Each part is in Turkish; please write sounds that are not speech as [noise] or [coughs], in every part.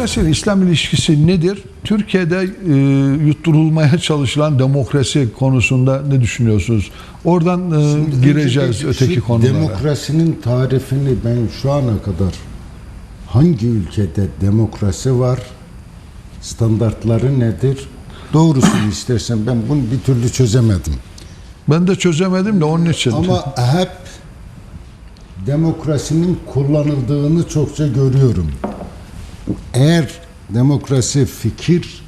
Demokrasi ile İslam ilişkisi nedir? Türkiye'de e, yutturulmaya çalışılan demokrasi konusunda ne düşünüyorsunuz? Oradan e, gireceğiz Önce öteki konulara. Demokrasinin tarifini ben şu ana kadar hangi ülkede demokrasi var, standartları nedir? Doğrusunu istersen ben bunu bir türlü çözemedim. Ben de çözemedim de onun için. Ama [laughs] hep demokrasinin kullanıldığını çokça görüyorum. Eğer demokrasi fikir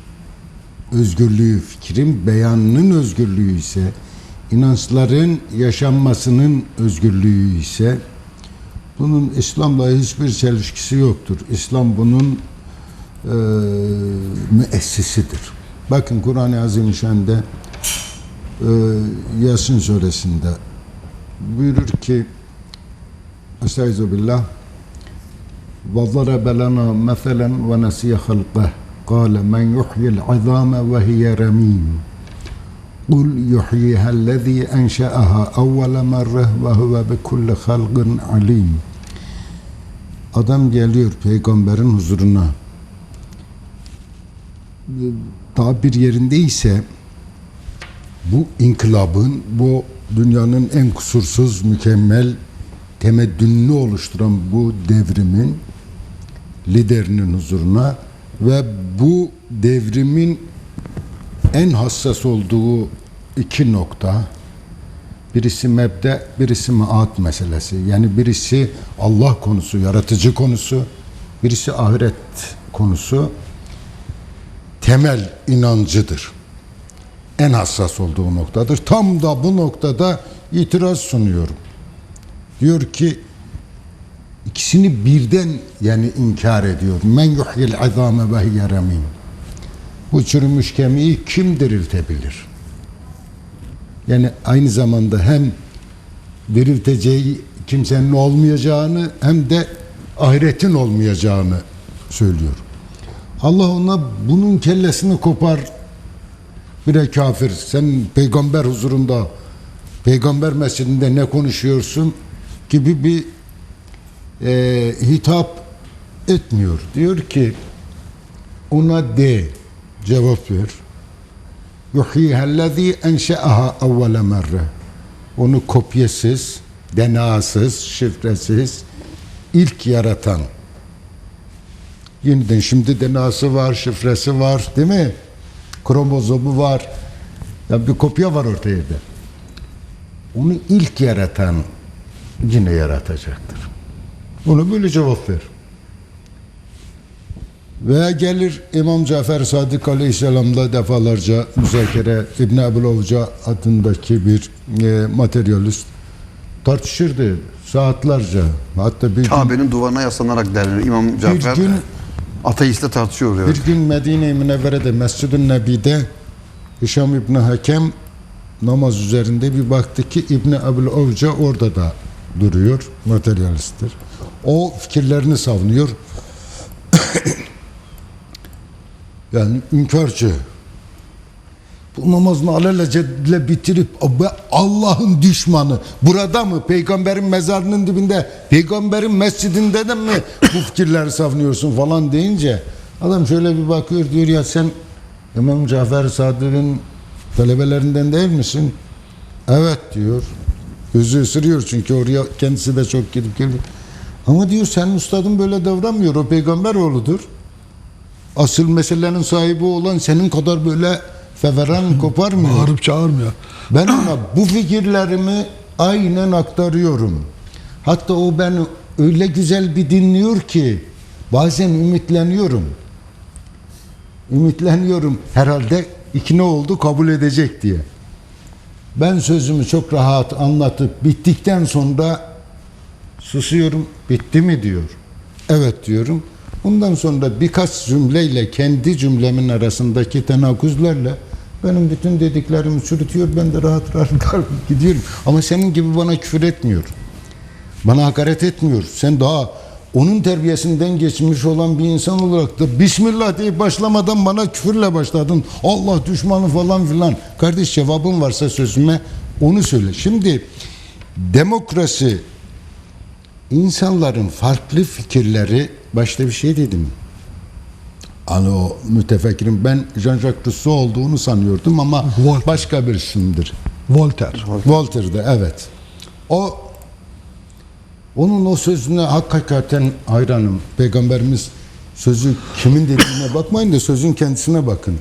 özgürlüğü, fikrin beyanının özgürlüğü ise, inançların yaşanmasının özgürlüğü ise bunun İslam'la hiçbir çelişkisi yoktur. İslam bunun e, müessisidir. Bakın Kur'an-ı Azimüşşan'da e, Yasin suresinde buyurur ki Estaizu billah وَضَرَبَ لَنَا مَثَلًا وَنَسِيَ خَلْقَهُ قَالَ مَنْ يُحْيِي الْعِظَامَ وَهِيَ رَمِيمٌ قُلْ يُحْيِيهَا الَّذِي أَنْشَأَهَا أَوَّلَ مَرَّةٍ وَهُوَ بِكُلِّ خَلْقٍ عَلِيمٌ Adam geliyor peygamberin huzuruna. Daha bir yerindeyse bu inkılabın, bu dünyanın en kusursuz, mükemmel temeddününü oluşturan bu devrimin liderinin huzuruna ve bu devrimin en hassas olduğu iki nokta birisi mebde, birisi maat meselesi. Yani birisi Allah konusu, yaratıcı konusu, birisi ahiret konusu temel inancıdır en hassas olduğu noktadır. Tam da bu noktada itiraz sunuyorum. Diyor ki ikisini birden yani inkar ediyor. Men yuhyil azame ve hiye. Bu çürümüş kemiği kim diriltebilir? Yani aynı zamanda hem dirilteceği kimsenin olmayacağını hem de ahiretin olmayacağını söylüyor. Allah ona bunun kellesini kopar bire kafir. Sen peygamber huzurunda, peygamber mescidinde ne konuşuyorsun gibi bir e, hitap etmiyor. Diyor ki ona de cevap ver. Yuhihellezî enşe'aha evvele merre. Onu kopyasız, denasız, şifresiz ilk yaratan. Yeniden şimdi denası var, şifresi var değil mi? kromozomu var. Ya bir kopya var ortaya da. Onu ilk yaratan yine yaratacaktır. Bunu böyle cevap ver. Veya gelir İmam Cafer Sadık Aleyhisselam'la defalarca müzakere İbn Ebu'l Avca adındaki bir e, materyalist tartışırdı saatlerce. Hatta bir Kabe'nin duvarına yaslanarak derler. İmam Cafer gün- ateistle tartışıyor diyor. Bir gün Medine-i Münevvere'de Mescid-i Nebi'de Hişam İbni Hakem namaz üzerinde bir baktı ki İbni Ebu'l Avca orada da duruyor. Materyalisttir. O fikirlerini savunuyor. [coughs] yani inkarcı. Bu namazını alelacele bitirip "Be Allah'ın düşmanı burada mı peygamberin mezarının dibinde peygamberin mescidinde de mi bu fikirleri savunuyorsun falan deyince adam şöyle bir bakıyor diyor ya sen İmam Cafer Sadık'ın talebelerinden değil misin? Evet diyor. Gözü ısırıyor çünkü oraya kendisi de çok gidip geliyor. Ama diyor senin ustadın böyle davranmıyor. O peygamber oğludur. Asıl meselenin sahibi olan senin kadar böyle feveran koparmıyor. Bağırıp çağırmıyor. Ben ona bu fikirlerimi aynen aktarıyorum. Hatta o beni öyle güzel bir dinliyor ki bazen ümitleniyorum. Ümitleniyorum herhalde ikna oldu kabul edecek diye. Ben sözümü çok rahat anlatıp bittikten sonra susuyorum. Bitti mi diyor. Evet diyorum. Bundan sonra birkaç cümleyle kendi cümlemin arasındaki tenakuzlarla benim bütün dediklerimi çürütüyor. Ben de rahat rahat [laughs] gidiyorum. Ama senin gibi bana küfür etmiyor. Bana hakaret etmiyor. Sen daha onun terbiyesinden geçmiş olan bir insan olarak da Bismillah diye başlamadan bana küfürle başladın. Allah düşmanı falan filan. Kardeş cevabın varsa sözüme onu söyle. Şimdi demokrasi insanların farklı fikirleri başta bir şey dedim. Hani o mütefekkirin ben Jean-Jacques Rousseau olduğunu sanıyordum ama Voltaire. başka bir isimdir. Voltaire. Voltaire'de evet. O onun o sözüne hakikaten hayranım. Peygamberimiz sözü kimin dediğine [laughs] bakmayın da sözün kendisine bakın.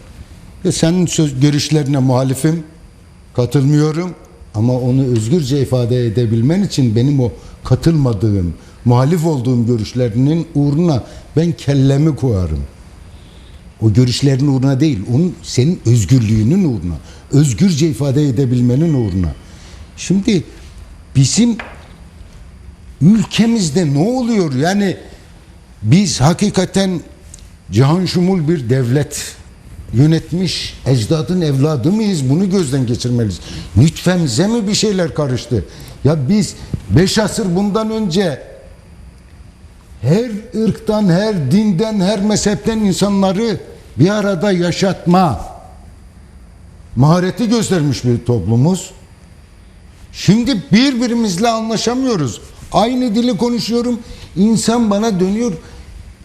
Ya senin söz görüşlerine muhalifim, katılmıyorum ama onu özgürce ifade edebilmen için benim o katılmadığım, muhalif olduğum görüşlerinin uğruna ben kellemi koyarım. O görüşlerin uğruna değil, onun senin özgürlüğünün uğruna, özgürce ifade edebilmenin uğruna. Şimdi bizim ülkemizde ne oluyor? Yani biz hakikaten cihan şumul bir devlet yönetmiş ecdadın evladı mıyız? Bunu gözden geçirmeliyiz. Lütfemize mi bir şeyler karıştı? Ya biz beş asır bundan önce her ırktan, her dinden, her mezhepten insanları bir arada yaşatma mahareti göstermiş bir toplumuz. Şimdi birbirimizle anlaşamıyoruz. Aynı dili konuşuyorum. İnsan bana dönüyor.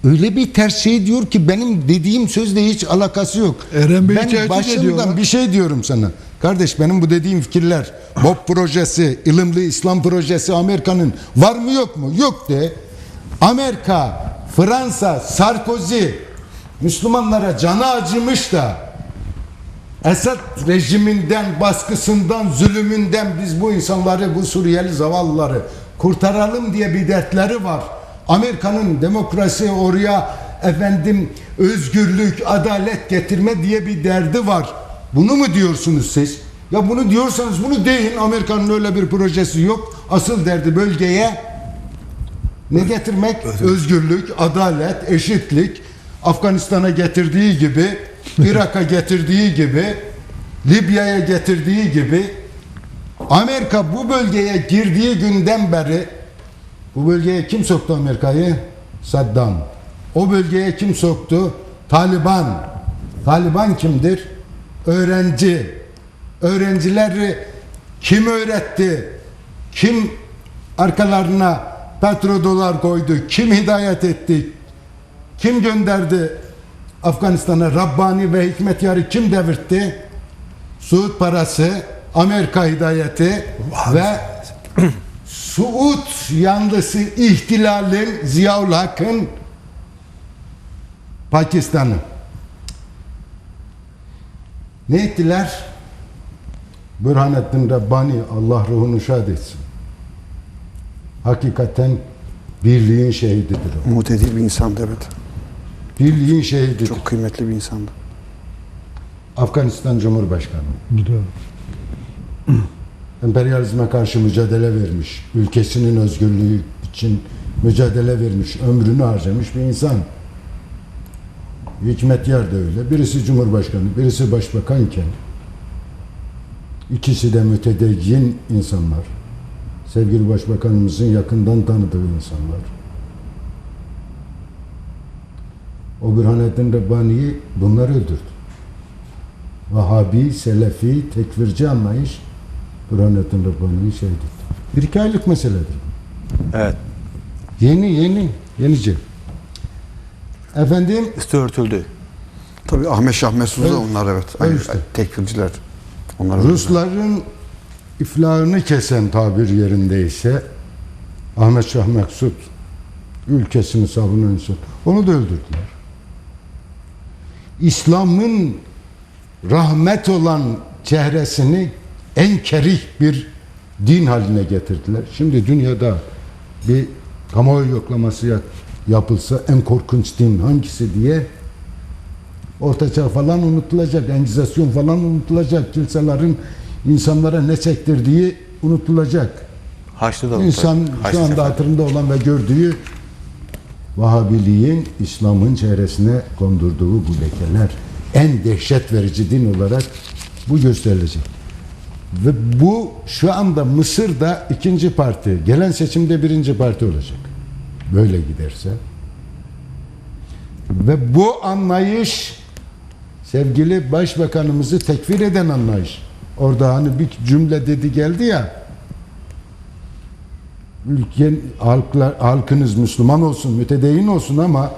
Öyle bir ters şey diyor ki benim dediğim sözle hiç alakası yok. Eren Bey'i ben başından bir şey diyorum sana. Kardeş benim bu dediğim fikirler BOP projesi, ılımlı İslam projesi Amerika'nın var mı yok mu? Yok de. Amerika, Fransa, Sarkozy Müslümanlara canı acımış da Esad rejiminden, baskısından, zulümünden biz bu insanları, bu Suriyeli zavallıları kurtaralım diye bir dertleri var. Amerika'nın demokrasi oraya efendim özgürlük, adalet getirme diye bir derdi var. Bunu mu diyorsunuz siz? Ya bunu diyorsanız bunu deyin. Amerika'nın öyle bir projesi yok. Asıl derdi bölgeye ne getirmek? Özgürlük, adalet, eşitlik. Afganistan'a getirdiği gibi, [laughs] Irak'a getirdiği gibi, Libya'ya getirdiği gibi Amerika bu bölgeye girdiği günden beri bu bölgeye kim soktu Amerika'yı? Saddam. O bölgeye kim soktu? Taliban. Taliban kimdir? Öğrenci. Öğrencileri kim öğretti? Kim arkalarına petrodolar koydu? Kim hidayet etti? Kim gönderdi Afganistan'a Rabbani ve hikmet yarı kim devirtti? Suud parası, Amerika hidayeti ve [clears throat] Suud yanlısı ihtilalin Ziyaul Hak'ın Pakistan'ı. Ne ettiler? Burhanettin Rabbani Allah ruhunu şad etsin. Hakikaten birliğin şehididir o. Mutedil bir insandı evet. Birliğin şehididir. Çok kıymetli bir insandı. Afganistan Cumhurbaşkanı. Emperyalizme karşı mücadele vermiş. Ülkesinin özgürlüğü için mücadele vermiş. Ömrünü harcamış bir insan. Hikmet Yar da öyle. Birisi Cumhurbaşkanı, birisi Başbakanken ikisi de mütedeyyin insanlar. Sevgili Başbakanımızın yakından tanıdığı insanlar. O Burhanettin Rabbani'yi bunlar öldürdü. Vahabi, Selefi, tekfirci anlayış Burhanettin Rabbani'yi şehit etti. Bir iki aylık meseledir. Evet. Yeni yeni, yenice. Efendim Üstü örtüldü. Tabii Ahmet Şah Mesut Evet. onlar evet. Aynı, işte. Tekfirciler. Onlar öyle. Rusların iflahını kesen tabir yerindeyse Ahmet Şah Maksut ülkesini savunan insan. Onu da öldürdüler. İslam'ın rahmet olan çehresini en kerih bir din haline getirdiler. Şimdi dünyada bir kamuoyu yoklaması yap- yapılsa en korkunç din hangisi diye Ortaçağ falan unutulacak, Engizasyon falan unutulacak, kiliselerin insanlara ne çektirdiği unutulacak. Haçlı da İnsan Haçlı şu anda sefer. hatırında olan ve gördüğü Vahabiliğin İslam'ın çevresine kondurduğu bu lekeler en dehşet verici din olarak bu gösterilecek. Ve bu şu anda Mısır'da ikinci parti, gelen seçimde birinci parti olacak. Böyle giderse. Ve bu anlayış sevgili başbakanımızı tekfir eden anlayış. Orada hani bir cümle dedi geldi ya ülken halklar halkınız Müslüman olsun, mütedeyyin olsun ama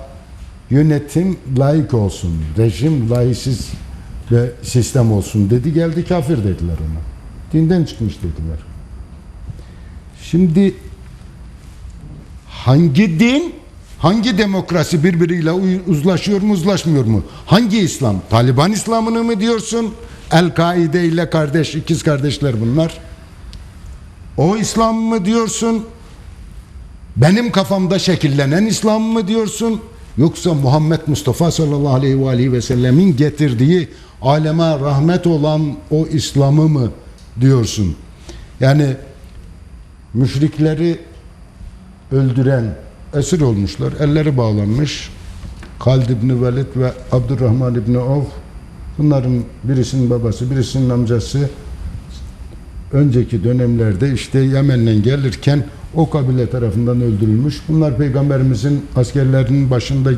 yönetim layık olsun, rejim layıksız ve sistem olsun dedi geldi kafir dediler ona. Dinden çıkmış dediler. Şimdi hangi din, hangi demokrasi birbiriyle uzlaşıyor mu, uzlaşmıyor mu? Hangi İslam? Taliban İslam'ını mı diyorsun? El-Kaide ile kardeş, ikiz kardeşler bunlar. O İslam mı diyorsun? Benim kafamda şekillenen İslam mı diyorsun? Yoksa Muhammed Mustafa sallallahu aleyhi ve sellemin getirdiği aleme rahmet olan o İslam'ı mı diyorsun? Yani müşrikleri öldüren esir olmuşlar. Elleri bağlanmış. Halid İbni Velid ve Abdurrahman İbni Avf bunların birisinin babası, birisinin amcası önceki dönemlerde işte Yemen'den gelirken o kabile tarafından öldürülmüş. Bunlar peygamberimizin askerlerinin başında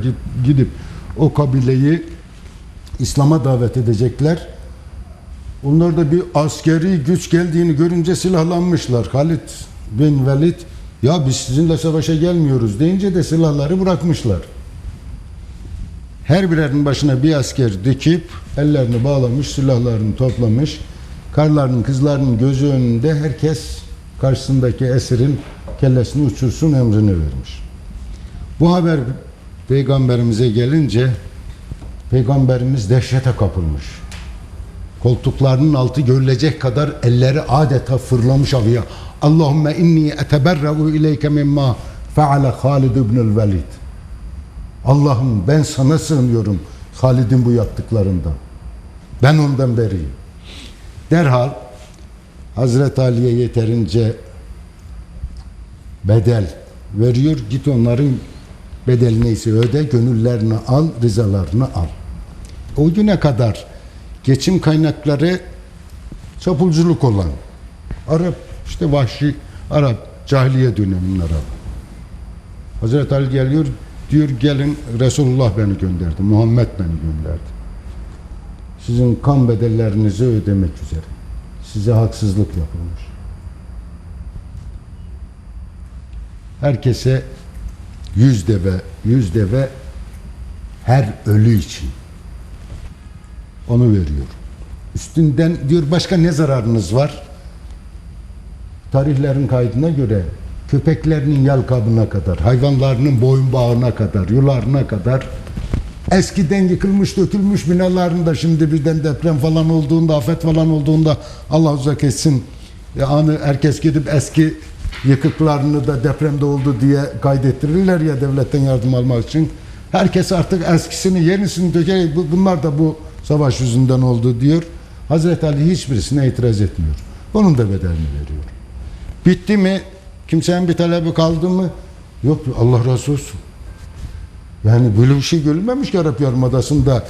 gidip o kabileyi İslam'a davet edecekler. Onlar da bir askeri güç geldiğini görünce silahlanmışlar. Halid bin Velid ya biz sizinle savaşa gelmiyoruz deyince de silahları bırakmışlar. Her birerinin başına bir asker dikip ellerini bağlamış, silahlarını toplamış. Karlarının, kızlarının gözü önünde herkes karşısındaki esirin kellesini uçursun emrini vermiş. Bu haber peygamberimize gelince peygamberimiz dehşete kapılmış. Koltuklarının altı görülecek kadar elleri adeta fırlamış havaya. Allahümme inni eteberre'u ileyke mimma feale Halid ibnül Velid. Allah'ım ben sana sığınıyorum Halid'in bu yaptıklarından. Ben ondan beriyim. Derhal Hazreti Ali'ye yeterince bedel veriyor. Git onların bedel neyse öde, gönüllerini al, rızalarını al. O güne kadar geçim kaynakları çapulculuk olan Arap işte vahşi Arap cahiliye döneminin Arap. Hazreti Ali geliyor diyor gelin Resulullah beni gönderdi. Muhammed beni gönderdi. Sizin kan bedellerinizi ödemek üzere. Size haksızlık yapılmış. Herkese yüz deve, yüz deve her ölü için onu veriyor. Üstünden diyor başka ne zararınız var? Tarihlerin kaydına göre köpeklerinin yal kabına kadar, hayvanlarının boyun bağına kadar, yularına kadar eskiden yıkılmış dökülmüş binalarında şimdi birden deprem falan olduğunda, afet falan olduğunda Allah uzak etsin. Ya anı herkes gidip eski yıkıklarını da depremde oldu diye kaydettirirler ya devletten yardım almak için. Herkes artık eskisini yenisini döker. Bu- Bunlar da bu savaş yüzünden oldu diyor. Hazreti Ali hiçbirisine itiraz etmiyor. Onun da bedelini veriyor. Bitti mi? Kimsenin bir talebi kaldı mı? Yok Allah razı olsun. Yani böyle bir şey görülmemiş ki Arap Yarımadası'nda.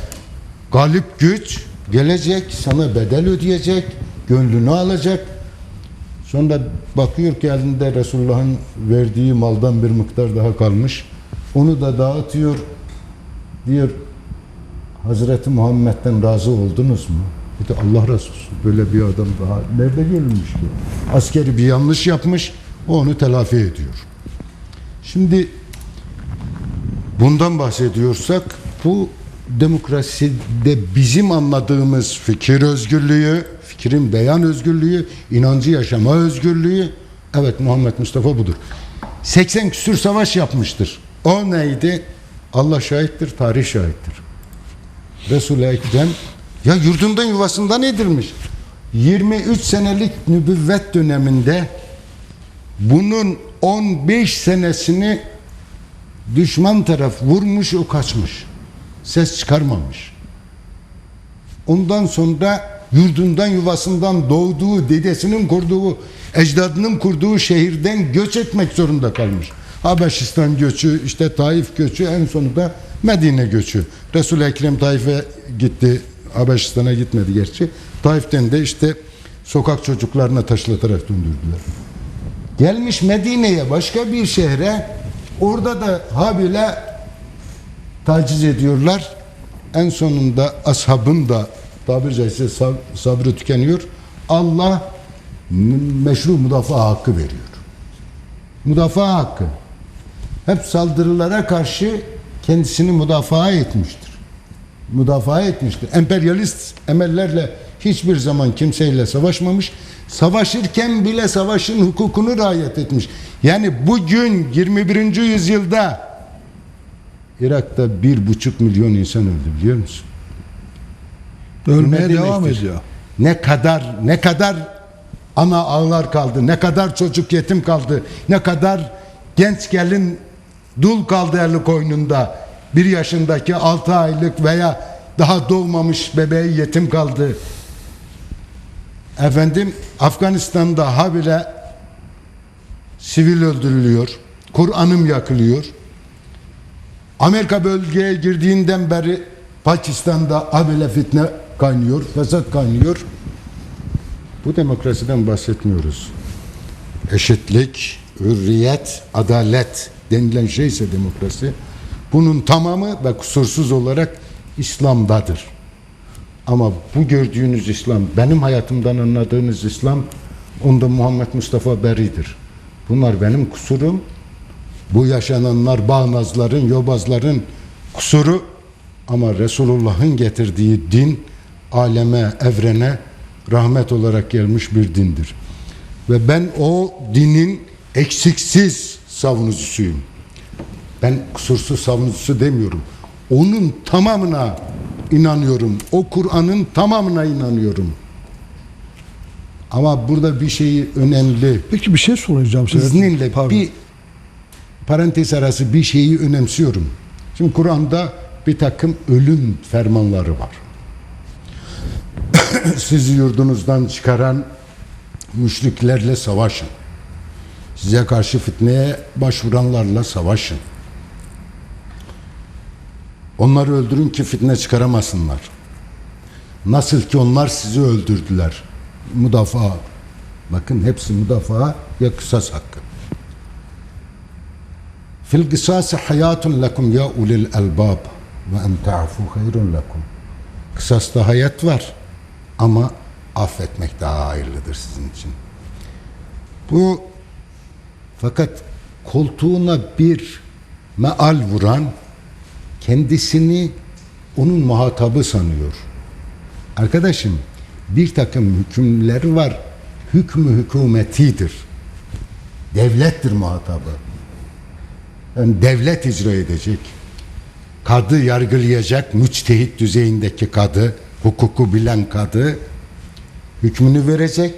Galip güç gelecek, sana bedel ödeyecek, gönlünü alacak. Sonra bakıyor ki elinde Resulullah'ın verdiği maldan bir miktar daha kalmış. Onu da dağıtıyor. Diyor Hazreti Muhammed'den razı oldunuz mu? Bir Allah razı. Böyle bir adam daha nerede görülmüş ki? Askeri bir yanlış yapmış. O onu telafi ediyor. Şimdi bundan bahsediyorsak bu demokraside bizim anladığımız fikir özgürlüğü, fikrin beyan özgürlüğü, inancı yaşama özgürlüğü evet Muhammed Mustafa budur. 80 küsür savaş yapmıştır. O neydi? Allah şahittir, tarih şahittir. Resul-i Ekrem ya yurdundan yuvasından edilmiş. 23 senelik nübüvvet döneminde bunun 15 senesini düşman taraf vurmuş o kaçmış. Ses çıkarmamış. Ondan sonra yurdundan yuvasından doğduğu dedesinin kurduğu ecdadının kurduğu şehirden göç etmek zorunda kalmış. Habeşistan göçü, işte Taif göçü, en sonunda Medine göçü. Resul-i Ekrem Taif'e gitti. Habeşistan'a gitmedi gerçi. Taif'ten de işte sokak çocuklarına taşlatarak döndürdüler. Gelmiş Medine'ye başka bir şehre orada da habile taciz ediyorlar. En sonunda ashabın da tabiri caizse sab- sabrı tükeniyor. Allah meşru müdafaa hakkı veriyor. Müdafaa hakkı. Hep saldırılara karşı kendisini müdafaa etmiştir. Müdafaa etmiştir. Emperyalist emellerle hiçbir zaman kimseyle savaşmamış. Savaşırken bile savaşın hukukunu riayet etmiş. Yani bugün 21. yüzyılda Irak'ta bir buçuk milyon insan öldü biliyor musun? Ölmeye devam ediyor. Ne kadar ne kadar ana ağlar kaldı, ne kadar çocuk yetim kaldı, ne kadar genç gelin dul kaldı eli koynunda. Bir yaşındaki altı aylık veya daha doğmamış bebeği yetim kaldı. Efendim Afganistan'da habire sivil öldürülüyor. Kur'an'ım yakılıyor. Amerika bölgeye girdiğinden beri Pakistan'da habire fitne kaynıyor, fesat kaynıyor. Bu demokrasiden bahsetmiyoruz. Eşitlik, hürriyet, adalet denilen şeyse demokrasi. Bunun tamamı ve kusursuz olarak İslam'dadır. Ama bu gördüğünüz İslam, benim hayatımdan anladığınız İslam, onda Muhammed Mustafa beridir. Bunlar benim kusurum. Bu yaşananlar bağnazların, yobazların kusuru ama Resulullah'ın getirdiği din aleme, evrene rahmet olarak gelmiş bir dindir. Ve ben o dinin eksiksiz savunucusuyum. Ben kusursuz savunucusu demiyorum. Onun tamamına inanıyorum. O Kur'an'ın tamamına inanıyorum. Ama burada bir şeyi önemli. Peki bir şey soracağım size. İzninle Pardon. bir parantez arası bir şeyi önemsiyorum. Şimdi Kur'an'da bir takım ölüm fermanları var. [coughs] Sizi yurdunuzdan çıkaran müşriklerle savaşın. Size karşı fitneye başvuranlarla savaşın. Onları öldürün ki fitne çıkaramasınlar. Nasıl ki onlar sizi öldürdüler. Müdafaa. Bakın hepsi müdafaa ya kısas hakkı. Fil kısası hayatun lekum ya ulil elbab ve en ta'fu hayrun lekum. Kısasta hayat var ama affetmek daha hayırlıdır sizin için. Bu fakat koltuğuna bir meal vuran kendisini onun muhatabı sanıyor. Arkadaşım bir takım hükümler var. Hükmü hükümetidir. Devlettir muhatabı. Yani devlet icra edecek. Kadı yargılayacak müçtehit düzeyindeki kadı, hukuku bilen kadı hükmünü verecek.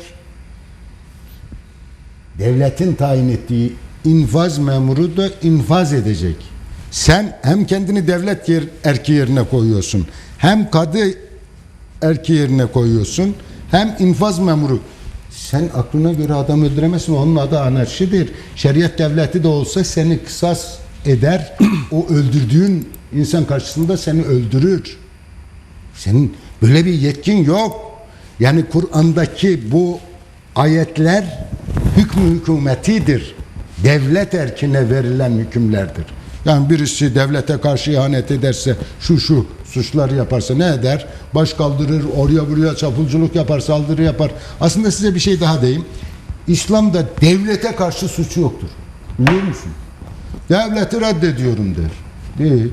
Devletin tayin ettiği infaz memuru da infaz edecek. Sen hem kendini devlet yer, erki yerine koyuyorsun, hem kadı erki yerine koyuyorsun, hem infaz memuru. Sen aklına göre adam öldüremezsin. Onun adı anarşidir. Şeriat devleti de olsa seni kısas eder. o öldürdüğün insan karşısında seni öldürür. Senin böyle bir yetkin yok. Yani Kur'an'daki bu ayetler hükmü hükümetidir. Devlet erkine verilen hükümlerdir. Yani birisi devlete karşı ihanet ederse şu şu suçları yaparsa ne eder? Baş kaldırır, oraya buraya çapulculuk yapar, saldırı yapar. Aslında size bir şey daha diyeyim. İslam'da devlete karşı suçu yoktur. Biliyor musun? Devleti reddediyorum der. Değil.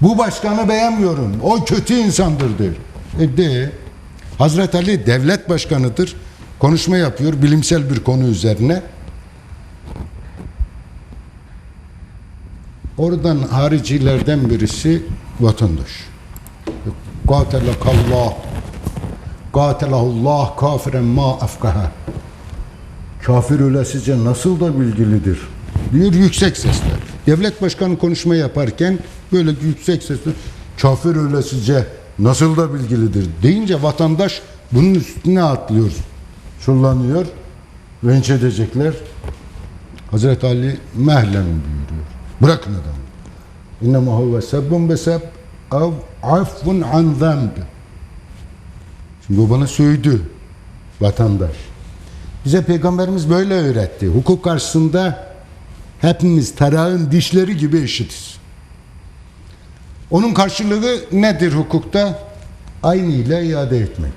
Bu başkanı beğenmiyorum. O kötü insandır der. E de. Hazreti Ali devlet başkanıdır. Konuşma yapıyor bilimsel bir konu üzerine. Oradan haricilerden birisi vatandaş. Katelakallah. Katelahullah kafiren ma afkaha. Kafir ölesice nasıl da bilgilidir diyor yüksek sesle. Devlet başkanı konuşma yaparken böyle yüksek sesle kafir ölesice nasıl da bilgilidir deyince vatandaş bunun üstüne atlıyor. Çullanıyor. Renç edecekler. Hazreti Ali mehlen buyuruyor. Bırakın adamı. İnnemâ huve sebbun beseb av affun an zemb. Şimdi o bana söyledi vatandaş. Bize peygamberimiz böyle öğretti. Hukuk karşısında hepimiz tarağın dişleri gibi eşitiz. Onun karşılığı nedir hukukta? Aynı ile iade etmek.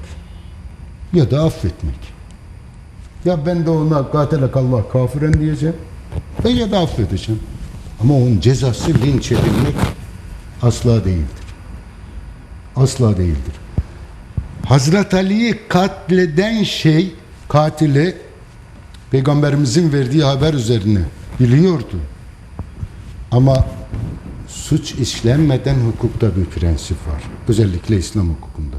Ya da affetmek. Ya ben de ona katelekallah kafiren diyeceğim. Ben ya da affedeceğim. Ama onun cezası linç edilmek Asla değildir. Asla değildir. Hazreti Ali'yi katleden şey katili peygamberimizin verdiği haber üzerine biliyordu. Ama suç işlenmeden hukukta bir prensip var. Özellikle İslam hukukunda.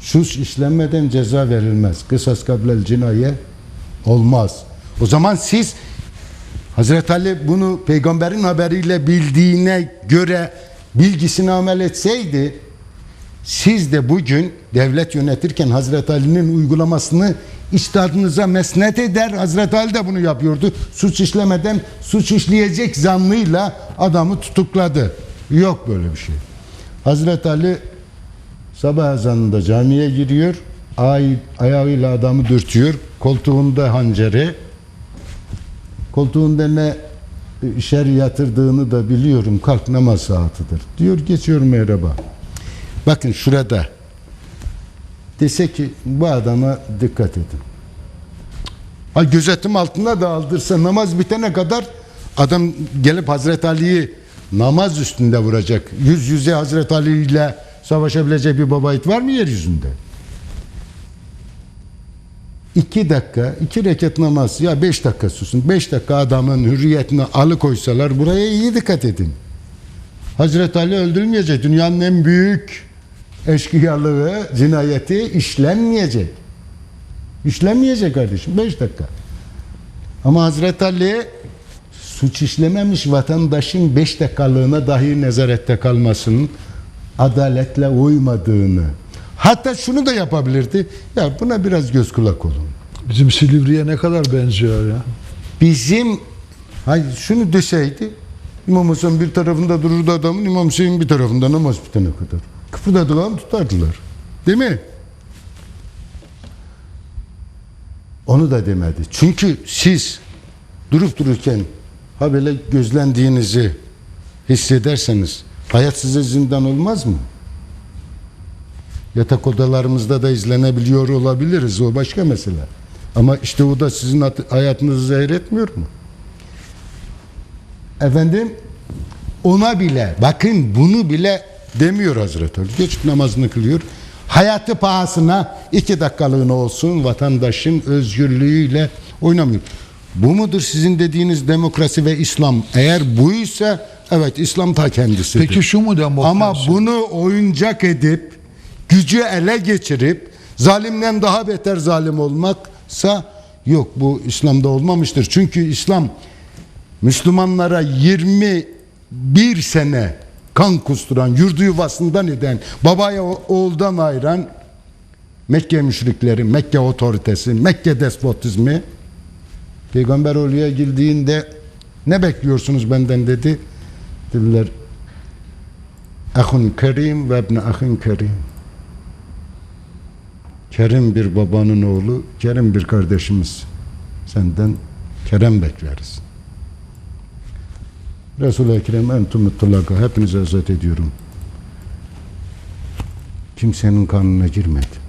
Suç işlenmeden ceza verilmez. Kısas kablel cinaye olmaz. O zaman siz Hazreti Ali bunu peygamberin haberiyle bildiğine göre bilgisini amel etseydi siz de bugün devlet yönetirken Hazreti Ali'nin uygulamasını iştahınıza mesnet eder. Hazreti Ali de bunu yapıyordu. Suç işlemeden suç işleyecek zannıyla adamı tutukladı. Yok böyle bir şey. Hazreti Ali sabah ezanında camiye giriyor. Ay, ayağıyla adamı dürtüyor. Koltuğunda hanceri. Koltuğunda ne şer yatırdığını da biliyorum. Kalk namaz saatidir. Diyor geçiyorum merhaba. Bakın şurada dese ki bu adama dikkat edin. Ha gözetim altında da aldırsa namaz bitene kadar adam gelip Hazreti Ali'yi namaz üstünde vuracak. Yüz yüze Hazreti Ali ile savaşabilecek bir baba yiğit var mı yeryüzünde? İki dakika, iki rekat namaz ya beş dakika susun. Beş dakika adamın hürriyetini alıkoysalar buraya iyi dikkat edin. Hazreti Ali öldürülmeyecek. Dünyanın en büyük eşkıyalığı, cinayeti işlenmeyecek. İşlenmeyecek kardeşim. Beş dakika. Ama Hazreti Ali suç işlememiş vatandaşın beş dakikalığına dahi nezarette kalmasının adaletle uymadığını hatta şunu da yapabilirdi. Ya buna biraz göz kulak olun. Bizim Silivri'ye ne kadar benziyor ya. Bizim hayır şunu deseydi İmam Hasan bir tarafında dururdu adamın İmam Hüseyin bir tarafında namaz bitene kadar. Kıpırdadılar tutardılar. Değil mi? Onu da demedi. Çünkü siz durup dururken ha böyle gözlendiğinizi hissederseniz hayat size zindan olmaz mı? Yatak odalarımızda da izlenebiliyor olabiliriz. O başka mesele. Ama işte o da sizin hayatınızı zehir etmiyor mu? Efendim ona bile bakın bunu bile demiyor Hazreti Ali. Geçip namazını kılıyor. Hayatı pahasına iki dakikalığına olsun vatandaşın özgürlüğüyle oynamıyor. Bu mudur sizin dediğiniz demokrasi ve İslam? Eğer buysa evet İslam ta kendisidir. Peki şu mu demokrasi? Ama bunu oyuncak edip gücü ele geçirip zalimden daha beter zalim olmaksa yok bu İslam'da olmamıştır. Çünkü İslam Müslümanlara 21 sene kan kusturan, yurdu yuvasından eden, babaya oğuldan ayıran Mekke müşrikleri, Mekke otoritesi, Mekke despotizmi Peygamber oraya girdiğinde ne bekliyorsunuz benden dedi. Dediler Ahun kerim ve ibn ahun kerim. Kerim bir babanın oğlu, kerim bir kardeşimiz. Senden kerem bekleriz. Resul-i Ekrem entum hepinize özet ediyorum. Kimsenin kanına girmedi.